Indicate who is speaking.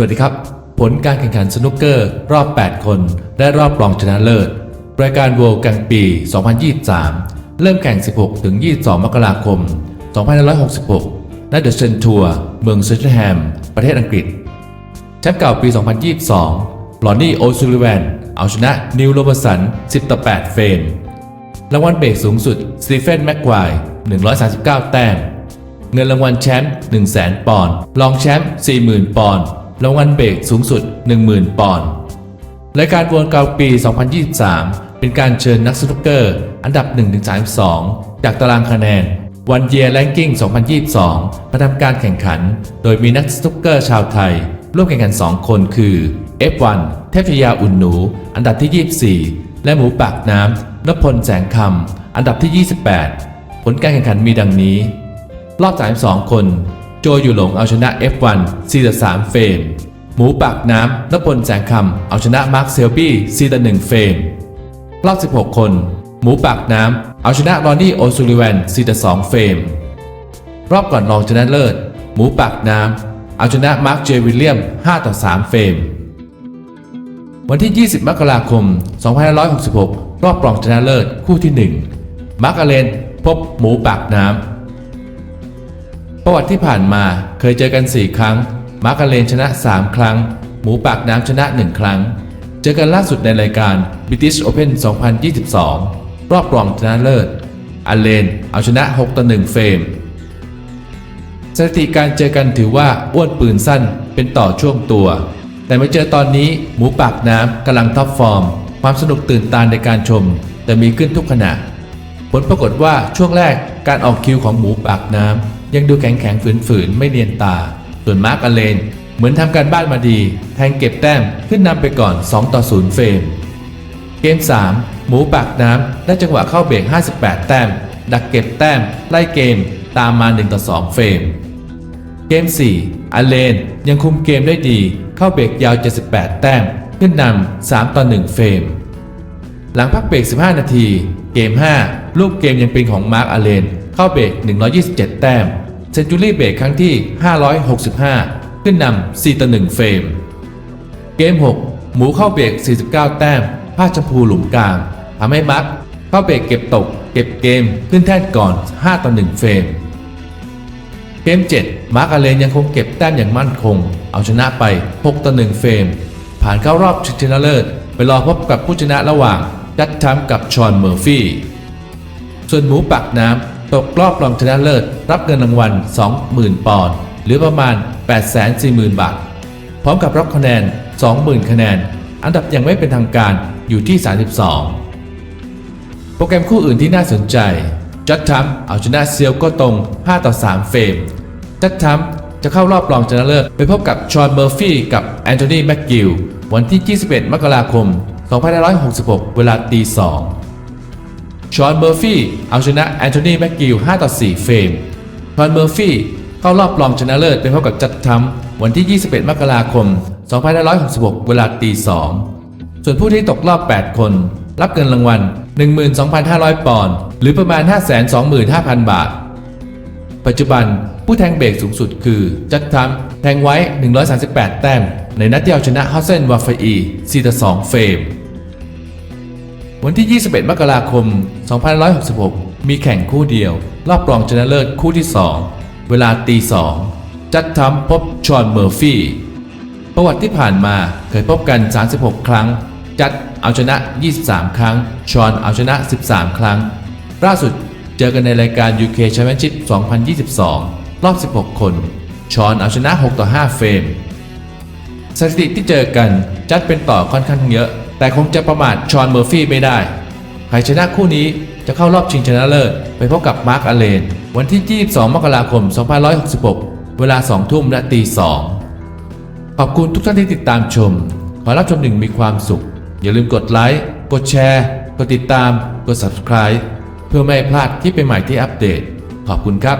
Speaker 1: สวัสดีครับ ผลการแข่งขันสนุกเกอร์รอบ 8 คน และรอบรองชนะเลิศรายการ World กลางปี 2023 เริ่มแข่ง 16 ถึง 22 มกราคม 2566 ณ เดอะเซนทัวร์เมืองเซนต์แฮม ประเทศอังกฤษ แชมป์เก่าปี 2022 ลอนนี่โอซูลิแวน เอาชนะนิวโรบสัน 10 ต่อ 8 เฟรม รางวัลเบรกสูงสุดสตีเฟนแม็กควาย139 แต้ม เงินรางวัลแชมป์ 100,000 ปอนด์ รองแชมป์ 40,000 ปอนด์ รางวัลเบรกสูงสุด 10,000 ปอนด์รายการวนเกาปี 2023 เป็นการเชิญนักสนุกเกอร์อันดับ 1-32 จากตารางคะแนนวันเยียร์แ n งกิ้ง 2022มาทำการแข่งขัน โดยมีนักสนุกเกอร์ชาวไทย ร่วมแข่งขัน 2 คนคือ F1 เทพยาอุ่นหนู อันดับที่ 24 และหมูปากน้ำนพพลแสงคำ อันดับที่ 28 ผลการแข่งขันมีดังนี้ รอบ 32 คน โจอยู่หลงเอาชนะ F1 4-3 เฟรม หมูปากน้ำนพลแสงคำเอาชนะมาร์คเซลบี้4-1 เฟรม รอบ 16 คน หมูปากน้ำเอาชนะรอนนี่โอซูลิแวน4-2 เฟรม รอบก่อนรองชนะเลิศ หมูปากน้ำเอาชนะมาร์คเจวิลเลียม5-3 เฟรม วันที่ 20 มกราคม 2566 รอบรองชนะเลิศคู่ที่ 1 มาร์กอเลนพบหมูปากน้ำ ประวัติที่ผ่านมาเคยเจอกัน 4 ครั้ง มาร์กาเลนชนะ 3 ครั้ง หมูปากน้ำชนะ 1 ครั้ง เจอกันล่าสุดในรายการ British Open 2022 รอบรองชนะเลิศอาเลนเอาชนะ 6 ต่อ 1 เฟรม สถิติการเจอกันถือว่าอ้วนปืนสั้นเป็นต่อช่วงตัว แต่มาเจอตอนนี้หมูปากน้ำกำลังท็อปฟอร์ม ความสนุกตื่นตาในการชม แต่มีขึ้นทุกขณะ ผลปรากฏว่าช่วงแรกการออกคิวของหมูปากน้ำ ยังดูแข็งแข็งฝืนฝืนไม่เนียนตา ส่วนมาร์กอเลน เหมือนทำการบ้านมาดี แทงเก็บแต้มขึ้นนำไปก่อน 2 ต่อ 0 เฟรม เกม 3 หมูปากน้ำได้จังหวะเข้าเบรก 58 แต้ม ดักเก็บแต้ม ไล่เกมตามมา 1 ต่อ 2 เฟรม เกม 4 อเลนยังคุมเกมได้ดี เข้าเบรกยาว 78 แต้ม ขึ้นนำ3ต่อ 1 เฟรม หลังพักเบรก 15 นาที เกม 5 ลูกเกมยังเป็นของมาร์กอเลน เข้าเบรก 127 แต้ม เซนจูรี่เบรกครั้งที่ 565 ขึ้นนำ4ต่อ1เฟรม เกม 6 หมูเข้าเบรก 49 แต้มผ้าชมพูหลุมกลางทำให้มาร์กเข้าเบรกเก็บตก เก็บเกมขึ้นแท่นก่อน 5 ต่อ 1 เฟรม เกม 7 มาร์กอาเลนยังคงเก็บแต้มอย่างมั่นคง เอาชนะไป 6 ต่อ 1 เฟรม ผ่านเข้ารอบชิงชนะเลิศ ไปรอพบกับผู้ชนะระหว่างจัดทัมกับชอนเมอร์ฟี่ ส่วนหมูปากน้ำ ตกรอบรองชนะเลิศ รับเงินรางวัล 20,000 ปอนด์หรือประมาณ 840,000 บาท พร้อมกับรับคะแนน 20,000 คะแนน อันดับยังไม่เป็นทางการอยู่ที่ 32 โปรแกรมคู่อื่นที่น่าสนใจ จัดทัมเอาชนะเซียวก็ตรง 5 ต่อ 3 เฟรม จัดทัมจะเข้ารอบรองชนะเลิศไปพบกับชอนเมอร์ฟี่กับแอนโทนีแม็กกิลวันที่ 21 มกราคม 2566 เวลาตี2 ชอนเมอร์ฟี่เอาชนะแอนโทนีแม็กกิล5ต่อ4เฟรมชอนเมอร์ฟี่เข้ารอบรองชนะเลิศไปพบกับจัดทัมวันที่ 21 มกราคม 2566 เวลาตี2ส่วนผู้ที่ตกรอบ 8 คน รับเงินรางวัล 12,500 ปอนด์หรือประมาณ 525,000 บาท ปัจจุบันผู้แทงเบรกสูงสุดคือ จัดทัมแทงไว้ 138 แต้ม ในนัดที่เอาชนะฮอสเซนวาฟอี4ต่อ2เฟรม วันที่ 21 มกราคม 2566 มีแข่งคู่เดียว รอบรองชนะเลิศคู่ที่ 2 เวลาตี2จัดทัมพบชอนเมอร์ฟี่ประวัติที่ผ่านมาเคยพบกัน 36 ครั้ง จัดเอาชนะ 23 ครั้ง ชอนเอาชนะ 13 ครั้ง ล่าสุดเจอกันในรายการ UK Championship 2022 รอบ 16 คน ชอนเอาชนะ 6 ต่อ 5 เฟรม สถิติที่เจอกันจัดเป็นต่อค่อนข้างเยอะ แต่คงจะประมาทชอนเมอร์ฟี่ไม่ได้ ใครชนะคู่นี้จะเข้ารอบชิงชนะเลิศไปพบกับมาร์กอเลน วันที่ 22 มกราคม 2566 เวลา 2 ทุ่มและตี 2 ขอบคุณทุกท่านที่ติดตามชม ขอรับชมหนึ่งมีความสุข อย่าลืมกดไลค์ กดแชร์ กดติดตาม กด subscribe เพื่อไม่ให้พลาดคลิปใหม่ที่อัปเดต ขอบคุณครับ